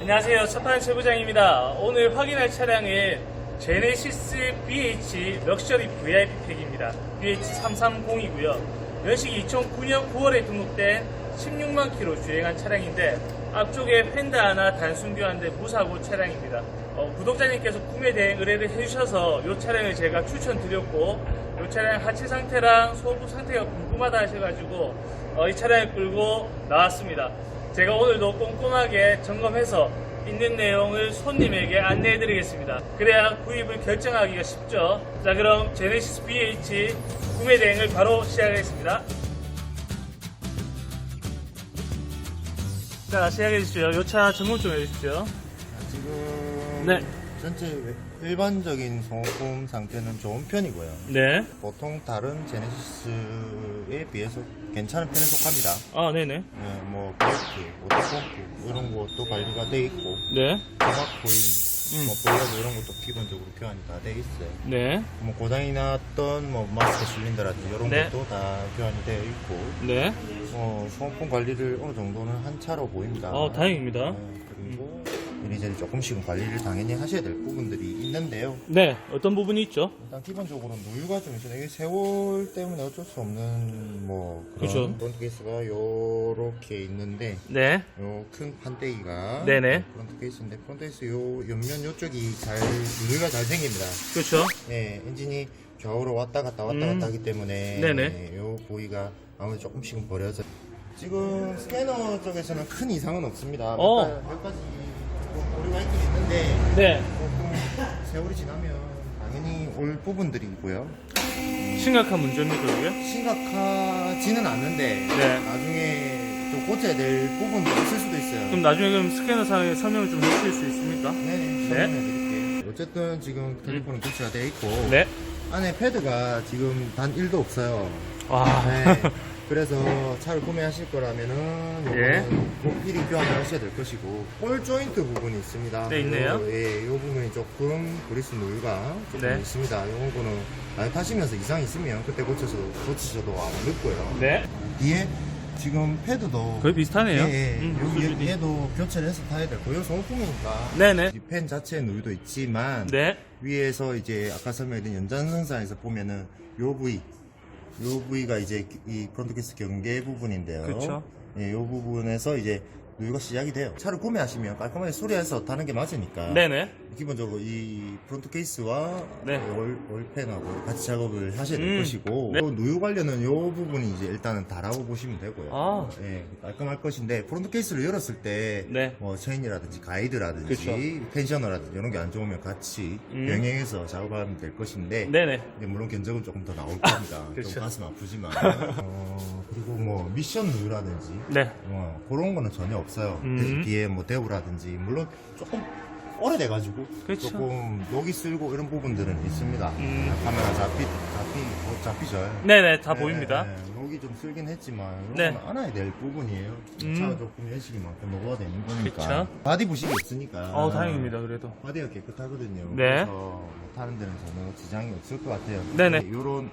안녕하세요. 첫판 최부장입니다. 오늘 확인할 차량은 제네시스 BH 럭셔리 VIP 팩입니다. BH330이고요. 연식이 2009년 9월에 등록된 16만 킬로 주행한 차량인데 앞쪽에 펜드 하나 단순 교환된 무사고 차량입니다. 어, 구독자님께서 구매 대행 의뢰를 해주셔서 이 차량을 제가 추천드렸고 이 차량 하체 상태랑 소부 상태가 궁금하다 하셔가지고 어, 이 차량을 끌고 나왔습니다. 제가 오늘도 꼼꼼하게 점검해서 있는 내용을 손님에게 안내해 드리겠습니다. 그래야 구입을 결정하기가 쉽죠. 자, 그럼 제네시스 BH 구매 대행을 바로 시작하겠습니다. 자, 시작해 주시죠. 이차 점검 좀 해 주십시오. 지금 네. 전체 일반적인 소모품 상태는 좋은 편이고요. 네. 보통 다른 제네시스에 비해서 괜찮은 편에 속합니다. 아, 네네. 네, 뭐 브레이크, 오토pom프 이런 것도 관리가 돼 있고 네. 음악 코인, 뭐 볼러브 이런 것도 기본적으로 교환이 다 돼 있어요. 네. 뭐 고장이 났던 뭐 마스크 실린더라든지 이런 네. 것도 다 교환이 되어 있고 네. 뭐 소모품 관리를 어느 정도는 한 차로 보입니다. 어, 다행입니다. 네, 그리고 이리저리 조금씩은 관리를 당연히 하셔야 될 부분들이 있는데요. 네. 어떤 부분이 있죠? 일단 기본적으로 누유가 좀 있어요. 이게 세월 때문에 어쩔 수 없는 뭐. 그런 프론트 케이스가 요렇게 있는데 네. 요 큰 판때기가 네네. 프론트 케이스인데 프론트 케이스 요 옆면 요쪽이 잘 누유가 잘 생깁니다. 그렇죠. 네, 엔진이 좌우로 왔다 갔다 왔다 음. 갔다 하기 때문에 네네. 네, 요 부위가 아무래도 조금씩은 버려져. 지금 스캐너 쪽에서는 큰 이상은 없습니다. 어. 몇, 가- 몇 가지 좀 오류가 있긴 있는데 네. 조금 세월이 지나면 당연히 올 부분들이 있고요. 심각한 문제입니까, 이게? 심각하지는 않는데 네. 나중에 좀 고쳐야 될 부분도 있을 수도 있어요. 그럼 나중에 그럼 스캐너 상에 설명을 좀 해주실 수 있습니까? 네, 설명해 드릴게요. 어쨌든 지금 텔레폰은 교체가 되어 있고 네. 안에 패드가 지금 단 1도 없어요. 와. 네. 그래서 차를 구매하실 거라면은 예. 요거는 미리 교환을 하셔야 될 것이고 볼 조인트 부분이 있습니다. 네, 있네요. 요, 예, 요 부분이 조금 그리스 누유가 조금 네. 있습니다. 요거는 많이 타시면서 이상 있으면 그때 고쳐서 고치셔도 아무 늦고요. 네. 뒤에 지금 패드도 거의 비슷하네요. 예, 예. 음, 여기 수준이. 얘 도 교체를 해서 타야 되고 요 소모품이니까 네네. 이펜 자체의 누유도 있지만 네. 위에서 이제 아까 설명드린 연장선상에서 보면은 요 부위 요 부위가 이제 이 프론트 케이스 경계 부분인데요. 그쵸. 예, 요 부분에서 이제 누유가 시작이 돼요. 차를 구매하시면 깔끔하게 수리해서 타는 게 맞으니까. 네네. 기본적으로 이 프론트 케이스와 네. 올, 올펜하고 같이 작업을 하셔야 될 음, 것이고 네. 또 누유 관련은 요 부분이 이제 일단은 다라고 보시면 되고요. 아. 예, 깔끔할 것인데 프론트 케이스를 열었을 때 네. 뭐 체인이라든지 가이드라든지 그쵸. 텐셔너라든지 이런 게 안 좋으면 같이 음. 병행해서 작업하면 될 것인데 네네. 근데 물론 견적은 조금 더 나올 겁니다. 그쵸. 좀 가슴 아프지만 어, 그리고 뭐 미션 누유라든지 네. 어, 그런 거는 전혀 없 어요. 음. 대신 뒤에 뭐 대우라든지 물론 조금 오래돼가지고 그쵸. 조금 녹이 쓸고 이런 부분들은 있습니다. 음. 카메라 잡히 잡히 어, 잡히죠. 네네. 다 네, 보입니다. 네, 녹이 좀 쓸긴 했지만 네. 건 알아야 될 부분이에요. 음. 차가 조금 연식이만큼 녹아야 되는 거니까. 그쵸. 바디 부식이 없으니까. 어, 다행입니다, 그래도. 바디가 깨끗하거든요. 네. 그래서 뭐 타는 데는 전혀 지장이 없을 것 같아요. 네네. 이런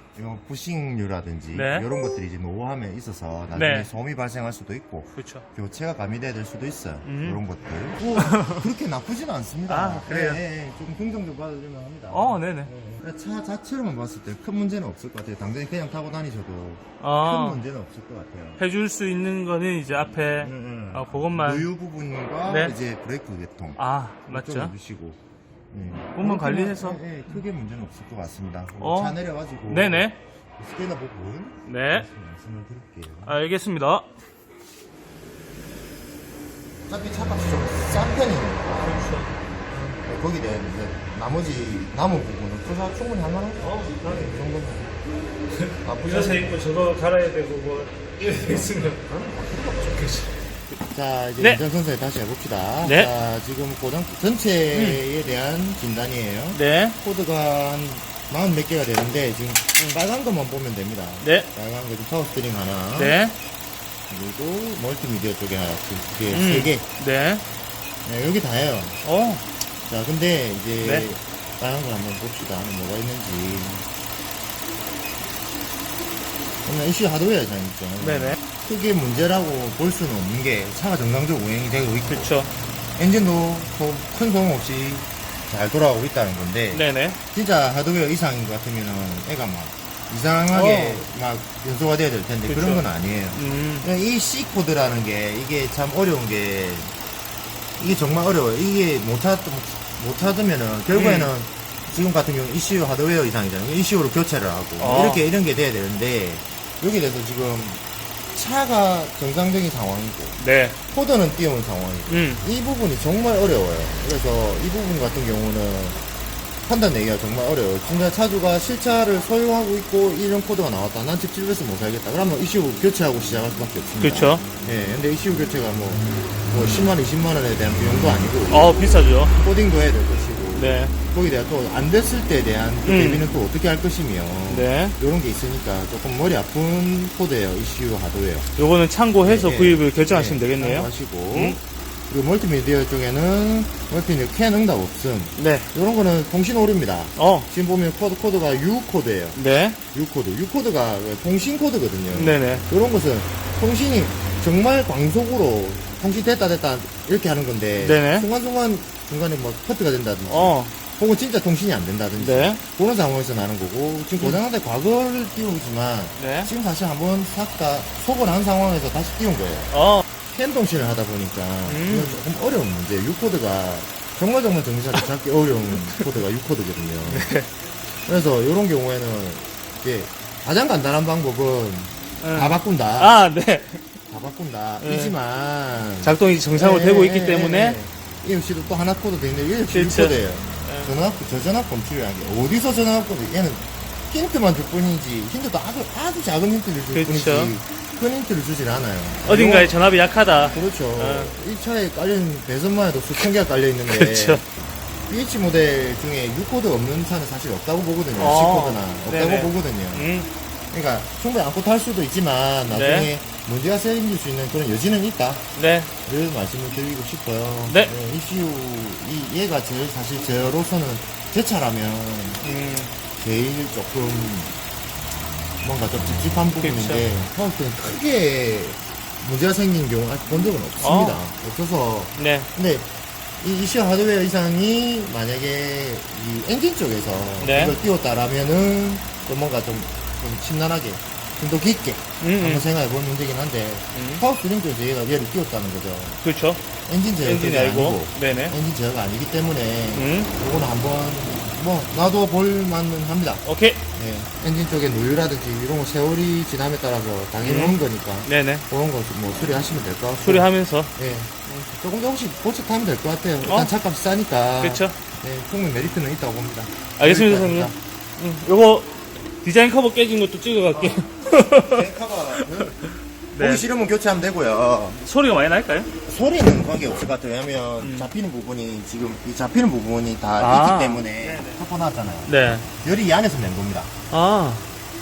부식류라든지 네. 이런 것들이 이제 노후함에 있어서 나중에 네. 소음이 발생할 수도 있고 그렇죠. 교체가 가미돼야 될 수도 있어요. 음. 이런 것들. 뭐 그렇게 나쁘지는 않습니다. 아, 그래요? 네, 네, 좀 긍정 좀 받아주면 합니다. 어, 네네. 네. 차 자체로만 봤을 때 큰 문제는 없을 것 같아요. 당장에 그냥 타고 다니셔도 아, 큰 문제는 없을 것 같아요. 해줄 수 있는 거는 이제 앞에, 음, 음. 아, 그것만. 누유 부분과 네. 이제 브레이크 계통. 아, 좀 맞죠. 해주시고. 예. 그렇게만, 관리해서. 예, 예, 크게 문제는 없을 것 같습니다. 어. 차 내려가지고. 네네. 스캐너 부분. 네. 말씀을 드릴게요. 알겠습니다. 어차피 차값이 좀 싼 편이니까. 그렇죠. 네, 거기에 대한 이제 나머지 남은 부분은 투자 충분히 할 만하죠. 어, 이 정도면. 나쁘지 부자세 있고 저거 갈아야 되고 뭐, 이렇게 있으면. 자, 이제 네. 운전선수에 다시 해봅시다. 네. 자, 지금 고장 전체에 대한 진단이에요. 네. 코드가 한 마흔 몇 개가 되는데 지금 빨간 것만 보면 됩니다. 네. 빨간 거 지금 파워 스티링 하나. 네. 그리고 멀티미디어 쪽에 하나, 두 개, 음. 세 개. 네. 네, 여기 다예요. 어, 자, 근데 이제 네. 빨간 걸 한번 봅시다. 뭐가 있는지. 오늘 이슈 하드웨어 장있죠 네네. 크게 문제라고 볼 수는 없는 게 차가 정상적으로 운행이 되고 있고 그렇죠. 엔진도 뭐큰 소음 없이 잘 돌아가고 있다는 건데 네네. 진짜 하드웨어 이상인 것 같으면은 애가 막 이상하게 막 연소가 돼야 될 텐데 어. 그쵸. 그런 건 아니에요. 음. 이 C 코드라는 게 이게 참 어려운 게 이게 정말 어려워요. 이게 못 찾, 못 찾으면은 결국에는 음. 지금 같은 경우 이슈 하드웨어 이상이잖아요. 이슈로 교체를 하고 어. 이렇게 이런 게 돼야 되는데 여기 대해서 지금 차가 정상적인 상황이고 네. 코드는 띄운 상황이고 음. 이 부분이 정말 어려워요. 그래서 이 부분 같은 경우는 판단 내기가 정말 어려워요. 진짜 차주가 실차를 소유하고 있고 이런 코드가 나왔다. 난 집 집에서 못 살겠다. 그러면 이슈 교체하고 시작할 수밖에 없습니다. 그렇죠. 예, 근데 이슈 교체가 뭐, 뭐 10만, 20만 원에 대한 비용도 아니고 어, 비싸죠. 코딩도 해야 될 것이고 네. 거기에 대한 또 안 됐을 때에 대한 그 음. 대비는 또 어떻게 할 것이며 네. 이런 게 있으니까 조금 머리 아픈 코드예요. 이슈 하드웨어. 요거는 참고해서 예, 구입을 결정하시면 예, 되겠네요. 하시고 음. 그리고 멀티미디어 쪽에는 멀티미디어 캔 응답 없음. 네. 이런 거는 통신 오류입니다. 어. 지금 보면 코드 코드가 U 코드예요. 네. U 코드. U 코드가 통신 코드거든요. 네네. 이런 것은 통신이 정말 광속으로 통신 됐다 됐다 이렇게 하는 건데 네네. 순간순간 중간에 뭐 커트가 된다든지 어. 혹은 진짜 통신이 안 된다든지 네. 음. 그런 상황에서 나는 거고 지금 고장난데 과거를 띄우지만 네. 지금 다시 한번 샀다 속을 한 상황에서 다시 띄운 거예요. 어. 캔 통신을 하다 보니까 음. 이건 조금 어려운 문제. U 코드가 정말 정말 정신을 잡기 어려운 코드가 U 코드거든요. 네. 그래서 이런 경우에는 이제 가장 간단한 방법은 음. 다 바꾼다. 아, 네. 다 바꾼다. 네. 이지만 작동이 정상으로 예, 되고 예, 있기 예, 때문에 예. 이 역시도 또 하나 코드 돼 있는데 이 역시 U 그렇죠. 코드예요. 예. 전압 저전압 검출이라는 게 어디서 전압 검출? 얘는 힌트만 줄 뿐이지 힌트도 아주 아주 작은 힌트를 줄 그렇죠. 뿐이지 큰 힌트를 주질 않아요. 어딘가에 전압이 약하다. 그렇죠. 어. 이 차에 깔린 배선만 해도 수천 개가 깔려 있는데 그렇죠. BH 모델 중에 U 코드 없는 차는 사실 없다고 보거든요. 어. C 코드나 없다고 네네. 보거든요. 음. 그러니까 충분히 안고 탈 수도 있지만 나중에 네. 문제가 생길 수 있는 그런 여지는 있다. 네. 늘 말씀을 드리고 싶어요. 네. 이슈 이 얘가 제일 사실 저로서는 제 차라면 음. 제일 조금 뭔가 좀 찝찝한 부분인데 아무튼 크게 문제가 생긴 경우 아직 본 적은 없습니다. 없어서 네. 근데 이 이슈 하드웨어 이상이 만약에 이 엔진 쪽에서 네. 이걸 띄웠다라면은 또 뭔가 좀, 좀 심란하게 좀 더 깊게 음, 한번 음. 생각해 볼 문제긴 한데 음. 파워 스링 쪽에서 얘가 얘를 띄웠다는 거죠. 그렇죠. 엔진 제어가 엔진이 아니고 아니고. 네네. 엔진 제어가 아니기 때문에 음. 요거는 한번 뭐 놔둬 볼 만은 합니다. 오케이. 예. 엔진 쪽에 누유라든지 이런 거 세월이 지남에 따라서 당연히 음. 오는 거니까 네네. 그런 거뭐 수리하시면 될 것 같고 수리하면서. 예. 조금 조금씩 고쳐타면 될 것 같아요. 일단 어? 차값이 싸니까 그렇죠. 예, 충분히 메리트는 있다고 봅니다. 알겠습니다, 선생님. 음. 요거 디자인 커버 깨진 것도. 있다. 커버는 네. 보기 싫으면 교체하면 되고요. 소리가 많이 날까요? 소리는 관계 없을 것 같아요. 왜냐면 음. 잡히는 부분이 지금 이 잡히는 부분이 다 아. 있기 때문에 커버 나왔잖아요. 네. 열이 이 안에서 낸 겁니다. 아.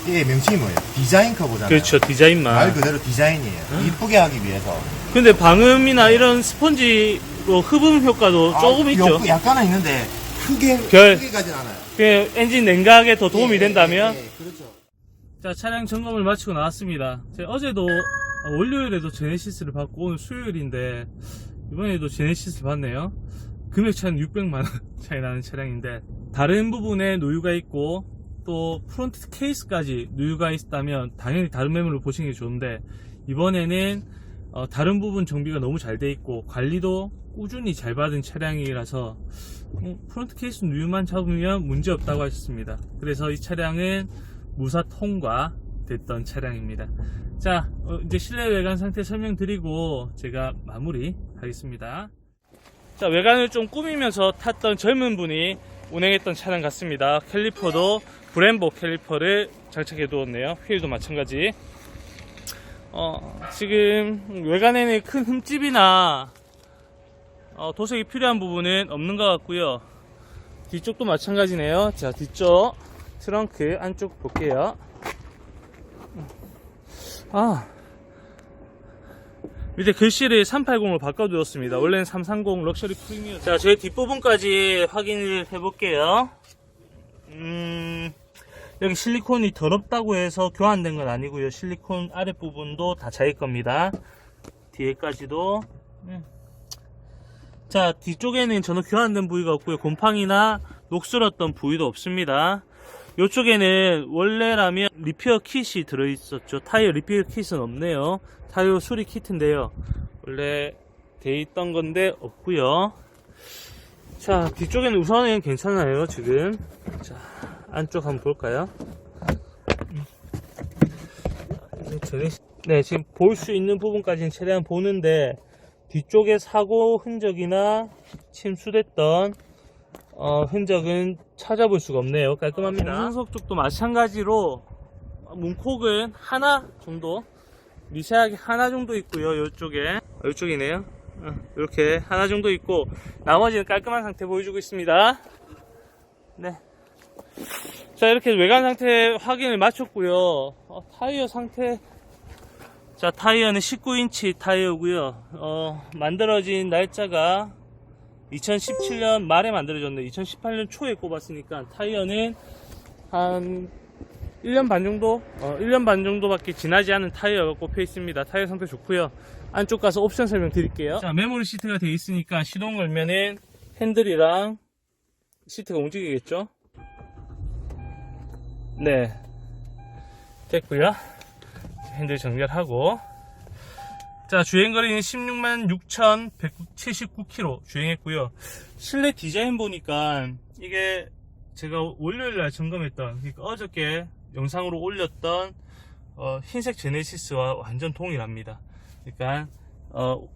이게 명칭이 뭐예요? 디자인 커버잖아요. 그렇죠. 말 디자인만. 그대로 디자인이에요. 이쁘게 하기 위해서. 근데 방음이나 이런 스펀지로 흡음 효과도 조금 아, 있죠. 요- 약간은 있는데 크게 별. 크게 가진 않아요. 그 엔진 냉각에 더 도움이 예, 예, 된다면? 예, 예, 그렇죠. 자 차량 점검을 마치고 나왔습니다. 제가 어제도 어, 월요일에도 제네시스를 받고 오늘 수요일인데 이번에도 제네시스를 받네요. 금액 차는 600만원 차이 나는 차량인데 다른 부분에 누유가 있고 또 프론트 케이스까지 누유가 있다면 당연히 다른 매물로 보시는 게 좋은데 이번에는 어, 다른 부분 정비가 너무 잘 돼 있고 관리도 꾸준히 잘 받은 차량이라서 어, 프론트 케이스 누유만 잡으면 문제 없다고 하셨습니다. 그래서 이 차량은 무사 통과 됐던 차량입니다. 자, 어, 이제 실내 외관 상태 설명드리고 제가 마무리 하겠습니다. 자, 외관을 좀 꾸미면서 탔던 젊은 분이 운행했던 차량 같습니다. 캘리퍼도 브렘보 캘리퍼를 장착해 두었네요. 휠도 마찬가지. 어, 지금 외관에는 큰 흠집이나 어, 도색이 필요한 부분은 없는 것 같고요. 뒤쪽도 마찬가지네요. 자, 뒤쪽 트렁크 안쪽 볼게요. 아, 밑에 글씨를 380으로 바꿔두었습니다. 원래는 330 럭셔리 프리미엄. 자, 저희 뒷부분까지 확인을 해볼게요. 음, 여기 실리콘이 더럽다고 해서 교환된 건 아니고요. 실리콘 아랫부분도 다 자일 겁니다. 뒤에까지도. 음. 자, 뒤쪽에는 전혀 교환된 부위가 없고요. 곰팡이나 녹슬었던 부위도 없습니다. 이쪽에는 원래라면 리페어 킷이 들어있었죠. 타이어 리페어 킷은 없네요. 타이어 수리 키트인데요. 원래 돼 있던 건데 없고요. 자, 뒤쪽에는 우선은 괜찮아요, 지금. 자, 안쪽 한번 볼까요? 음. 저는- 네, 지금 볼 수 있는 부분까지는 최대한 보는데, 뒤쪽에 사고 흔적이나 침수됐던 어, 흔적은 찾아볼 수가 없네요. 깔끔합니다. 운전석 쪽도 마찬가지로 문콕은 하나 정도 미세하게 하나 정도 있고요. 이쪽에 이쪽이네요. 이렇게 하나 정도 있고 나머지는 깔끔한 상태 보여주고 있습니다. 네. 자 이렇게 외관 상태 확인을 마쳤고요. 어, 타이어 상태 자 타이어는 19인치 타이어고요. 어, 만들어진 날짜가 2017년 말에 만들어졌는데 2018년 초에 꼽았으니까 타이어는 한 1년 반 정도? 어, 1년 반 정도밖에 지나지 않은 타이어가 꼽혀 있습니다. 타이어 상태 좋고요. 안쪽 가서 옵션 설명 드릴게요. 자, 메모리 시트가 되어 있으니까 시동 걸면은 핸들이랑 시트가 움직이겠죠? 네. 됐고요. 핸들 정렬하고 자, 주행거리는 16만 6,179km 주행했고요. 실내 디자인 보니까 이게 제가 월요일날 점검했던, 그러니까 어저께 영상으로 올렸던 어, 흰색 제네시스와 완전 동일합니다. 그러니까 어,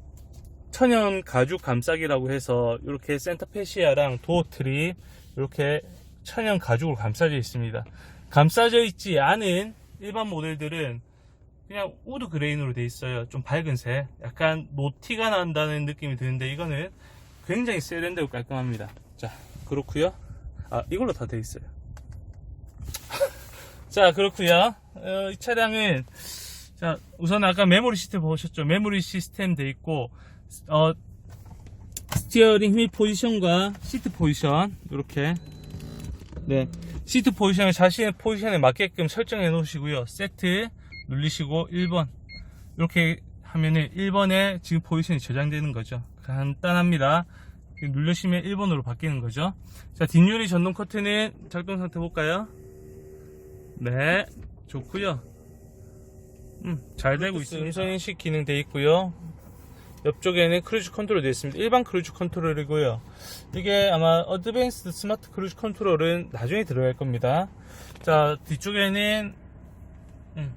천연 가죽 감싸기라고 해서 이렇게 센터페시아랑 도어 트립 이렇게 천연 가죽으로 감싸져 있습니다. 감싸져 있지 않은 일반 모델들은 그냥 우드 그레인으로 돼 있어요. 좀 밝은 색. 약간 노티가 난다는 느낌이 드는데 이거는 굉장히 세련되고 깔끔합니다. 자, 그렇고요. 아, 이걸로 다 돼 있어요. 자, 그렇고요. 어, 이 차량은 자, 우선 아까 메모리 시스템 보셨죠? 메모리 시스템 돼 있고 어, 스티어링 휠 포지션과 시트 포지션 이렇게 네 시트 포지션을 자신의 포지션에 맞게끔 설정해 놓으시고요 세트 누르시고 1번. 이렇게 하면은 1번에 지금 포지션이 저장되는 거죠. 간단합니다. 누르시면 1번으로 바뀌는 거죠. 자 뒷유리 전동 커튼은 작동 상태 볼까요? 네 좋고요. 음, 잘 되고 있습니다. 음성인식 기능 되어 있고요. 옆쪽에는 크루즈 컨트롤 되어 있습니다. 일반 크루즈 컨트롤이고요. 이게 아마 어드밴스드 스마트 크루즈 컨트롤은 나중에 들어갈 겁니다. 자, 뒤쪽에는 음,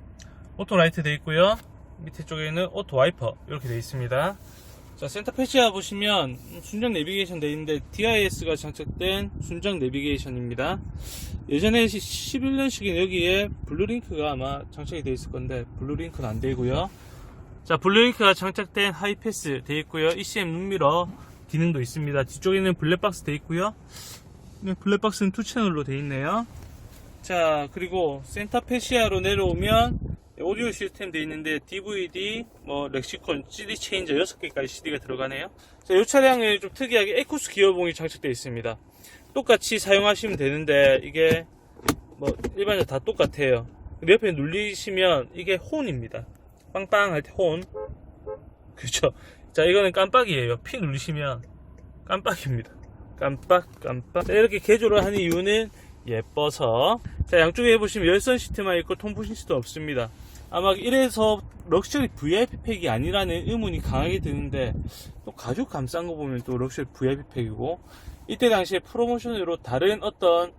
오토 라이트 되어 있고요. 밑에 쪽에는 오토 와이퍼 이렇게 되어 있습니다. 자, 센터 패시아 보시면 순정 내비게이션 되어 있는데 DIS가 장착된 순정 내비게이션입니다. 예전에 11년식인 여기에 블루링크가 아마 장착이 되어 있을 건데 블루링크는 안 되고요. 자, 블루링크가 장착된 하이패스 되어 있고요. ECM 룸미러 기능도 있습니다. 뒤쪽에는 블랙박스 되어 있고요. 네, 블랙박스는 투 채널로 되어 있네요. 자, 그리고 센터 페시아로 내려오면 오디오 시스템 되어 있는데 DVD, 뭐 렉시콘, CD 체인저 6개까지 CD가 들어가네요. 자, 이 차량에 좀 특이하게 에코스 기어봉이 장착되어 있습니다. 똑같이 사용하시면 되는데 이게 뭐 일반적으로 다 똑같아요. 옆에 눌리시면 이게 혼입니다. 빵빵 할 때 혼. 그렇죠. 자, 이거는 깜빡이에요. P 누르시면 깜빡입니다. 깜빡, 깜빡. 자, 이렇게 개조를 하는 이유는 예뻐서. 자, 양쪽에 보시면 열선 시트만 있고 통풍 시트도 없습니다. 아마 이래서 럭셔리 VIP 팩이 아니라는 의문이 강하게 드는데 또 가죽 감싼 거 보면 또 럭셔리 VIP 팩이고 이때 당시에 프로모션으로 다른 어떤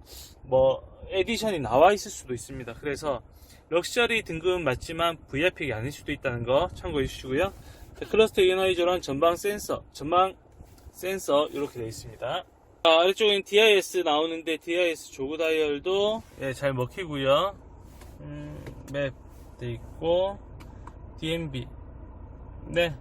뭐 에디션이 나와 있을 수도 있습니다. 그래서 럭셔리 등급은 맞지만 VIP가 아닐 수도 있다는 거 참고해 주시고요. 자, 클러스터 이너이저랑 전방 센서, 전방 센서 이렇게 되어 있습니다. 자, 아래쪽에는 DIS 나오는데 DIS 조그 다이얼도 예, 잘 먹히고요. 음, 맵 돼 있고 DMB 네.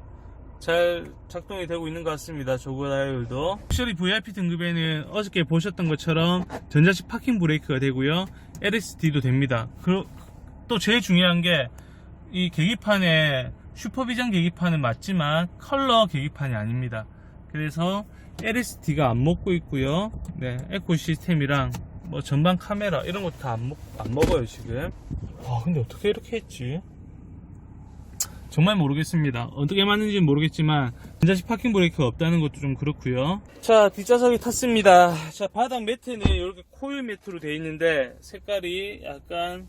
잘 작동이 되고 있는 것 같습니다. 조그 다이얼도. 럭셔리 VIP 등급에는 어저께 보셨던 것처럼 전자식 파킹 브레이크가 되고요. LSD도 됩니다. 그, 또 제일 중요한 게 이 계기판에 슈퍼비전 계기판은 맞지만 컬러 계기판이 아닙니다. 그래서 LSD가 안 먹고 있고요. 네, 에코 시스템이랑 뭐 전방 카메라 이런 것도 다안 먹, 안 먹어요 지금. 와 근데 어떻게 이렇게 했지? 정말 모르겠습니다. 어떻게 맞는지는 모르겠지만 전자식 파킹 브레이크가 없다는 것도 좀 그렇고요. 자 뒷좌석이 탔습니다. 자 바닥 매트는 이렇게 코일 매트로 되어 있는데 색깔이 약간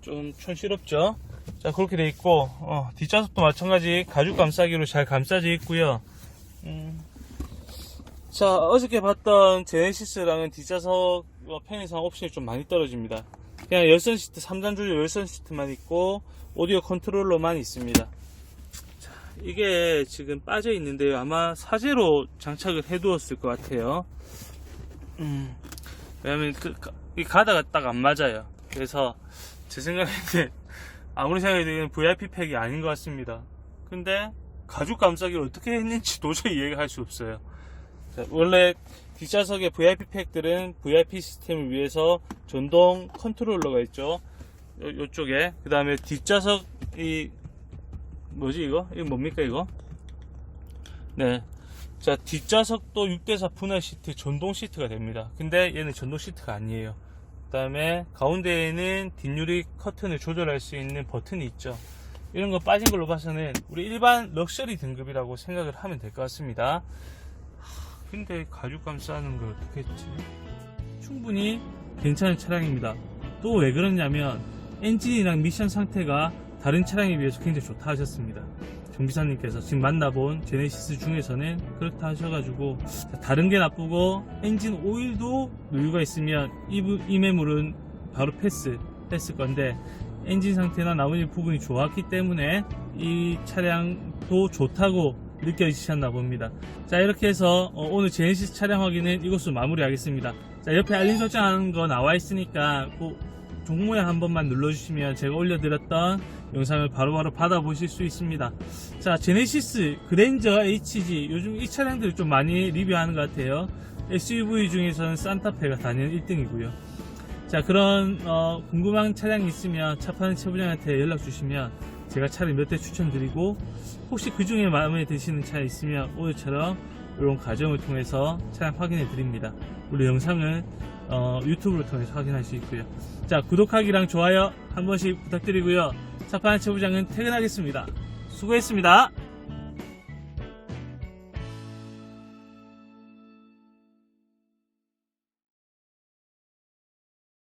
좀 촌스럽죠? 자 그렇게 돼 있고 어, 뒷좌석도 마찬가지 가죽 감싸기로 잘 감싸져 있고요. 음, 자 어저께 봤던 제네시스랑은 뒷좌석 어, 편의상 옵션이 좀 많이 떨어집니다. 그냥 열선 시트 3단 조절 열선 시트만 있고 오디오 컨트롤러만 있습니다. 자 이게 지금 빠져 있는데요. 아마 사제로 장착을 해 두었을 것 같아요. 음, 왜냐면 그, 가다가 딱 안 맞아요. 그래서 제 생각에는 아무리 생각해도 VIP 팩이 아닌 것 같습니다. 근데 가죽 감싸기를 어떻게 했는지 도저히 이해가 할 수 없어요. 자, 원래 뒷좌석의 VIP 팩들은 VIP 시스템을 위해서 전동 컨트롤러가 있죠. 요, 요쪽에. 그 다음에 뒷좌석, 이, 뭐지, 이거? 이거 뭡니까, 이거? 네. 자, 뒷좌석도 6대4 분할 시트, 전동 시트가 됩니다. 근데 얘는 전동 시트가 아니에요. 그 다음에 가운데에는 뒷유리 커튼을 조절할 수 있는 버튼이 있죠. 이런 거 빠진 걸로 봐서는 우리 일반 럭셔리 등급이라고 생각을 하면 될 것 같습니다. 근데 가죽 감 싸는 걸 어떻게 했지? 충분히 괜찮은 차량입니다. 또 왜 그러냐면 엔진이랑 미션 상태가 다른 차량에 비해서 굉장히 좋다 하셨습니다. 정비사님께서 지금 만나본 제네시스 중에서는 그렇다 하셔가지고 다른 게 나쁘고 엔진 오일도 누유가 있으면 이, 부- 이 매물은 바로 패스 했을 건데 엔진 상태나 나머지 부분이 좋았기 때문에 이 차량도 좋다고 느껴지셨나 봅니다. 자 이렇게 해서 어, 오늘 제네시스 촬영 확인은 이것으로 마무리하겠습니다. 자 옆에 알림 설정하는 거 나와 있으니까 그 종모양 한 번만 눌러주시면 제가 올려드렸던 영상을 바로바로 받아보실 수 있습니다. 자 제네시스 그랜저 HG 요즘 이 차량들을 좀 많이 리뷰하는 것 같아요. SUV 중에서는 산타페가 단연 1등이고요. 자 그런 어, 궁금한 차량이 있으면 차 파는車부장한테 연락 주시면 제가 차를 몇 대 추천드리고 혹시 그 중에 마음에 드시는 차 있으면 오늘처럼 이런 과정을 통해서 차량 확인해 드립니다. 우리 영상을 어, 유튜브를 통해서 확인할 수 있고요. 자 구독하기랑 좋아요 한 번씩 부탁드리고요. 차 파는車부장은 퇴근하겠습니다. 수고했습니다.